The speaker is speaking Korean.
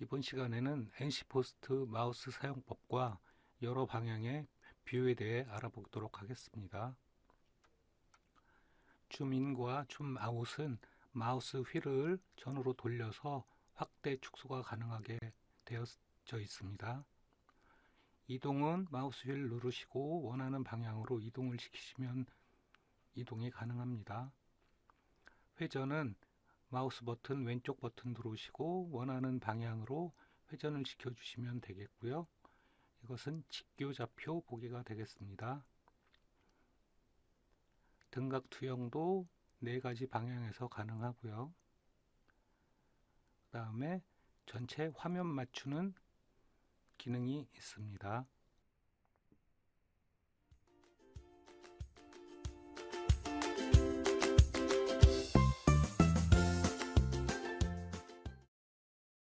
이번 시간에는 NC 포스트 마우스 사용법과 여러 방향의 뷰에 대해 알아보도록 하겠습니다. 줌인과 줌아웃은 마우스 휠을 전으로 돌려서 확대 축소가 가능하게 되어져 있습니다. 이동은 마우스 휠 누르시고 원하는 방향으로 이동을 시키시면 이동이 가능합니다. 회전은 마우스 버튼 왼쪽 버튼 누르시고 원하는 방향으로 회전을 시켜주시면 되겠고요. 이것은 직교좌표 보기가 되겠습니다. 등각 투영도 네 가지 방향에서 가능하고요. 그 다음에 전체 화면 맞추는 기능이 있습니다.